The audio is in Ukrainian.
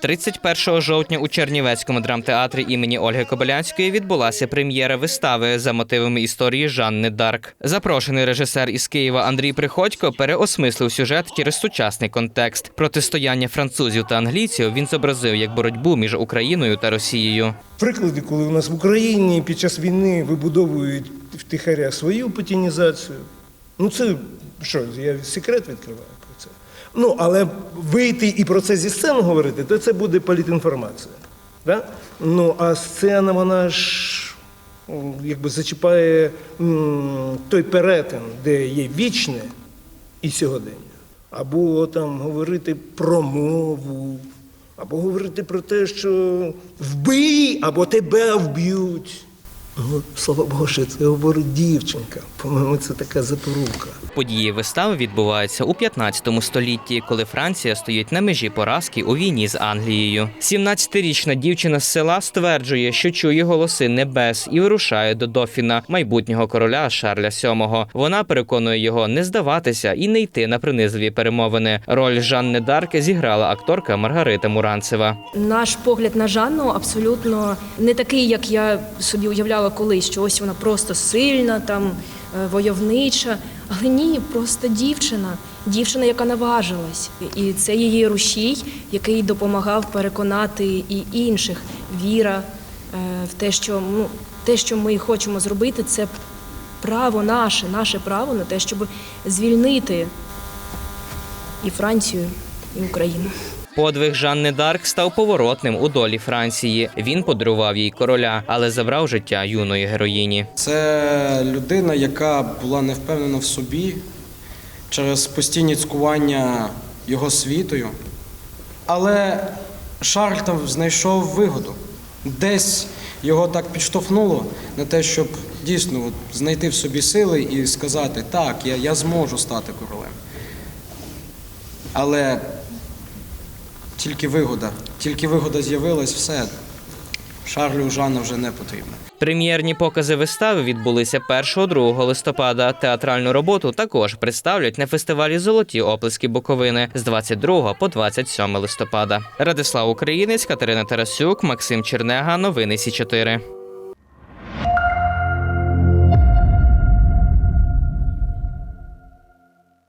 31 жовтня у Чернівецькому драмтеатрі імені Ольги Кобилянської відбулася прем'єра вистави за мотивами історії Жанни Дарк. Запрошений режисер із Києва Андрій Приходько переосмислив сюжет через сучасний контекст. Протистояння французів та англійців він зобразив як боротьбу між Україною та Росією. Приклади, коли у нас в Україні під час війни вибудовують втихаря свою путінізацію. Ну це що, я секрет відкриваю. Ну, але вийти і про це зі сцени говорити, то це буде політінформація. Да? Ну, а сцена, вона ж якби зачіпає м, той перетин, де є вічне і сьогодення. Або там говорити про мову, або говорити про те, що вбий, або тебе вб'ють. Ну, слава Боже, це говорить дівчинка. По-моєму, це така запорука. Події вистави відбуваються у 15 столітті, коли Франція стоїть на межі поразки у війні з Англією. 17-річна дівчина з села стверджує, що чує голоси небес і вирушає до Дофіна, майбутнього короля Шарля VII. Вона переконує його не здаватися і не йти на принизливі перемовини. Роль Жанни Дарк зіграла акторка Маргарита Муранцева. Наш погляд на Жанну абсолютно не такий, як я собі уявляла колись, що ось вона просто сильна, там е, войовнича. Але ні, просто дівчина, дівчина, яка наважилась. І це її рушій, який допомагав переконати і інших. Віра е, в те, що ну, те, що ми хочемо зробити, це право наше, наше право на те, щоб звільнити і Францію, і Україну. Подвиг Жанни Дарк став поворотним у долі Франції. Він подарував їй короля, але забрав життя юної героїні. Це людина, яка була не впевнена в собі через постійні цькування його світою. Але Шарль там знайшов вигоду. Десь його так підштовхнуло на те, щоб дійсно от, знайти в собі сили і сказати, так, я, я зможу стати королем. Але тільки вигода, тільки вигода з'явилась, все. Шарлю Жанна вже не потрібна. Прем'єрні покази вистави відбулися 1-2 листопада. Театральну роботу також представлять на фестивалі Золоті оплески Буковини з 22 по 27 листопада. Радислав Українець, Катерина Тарасюк, Максим Чернега. Новини Сі 4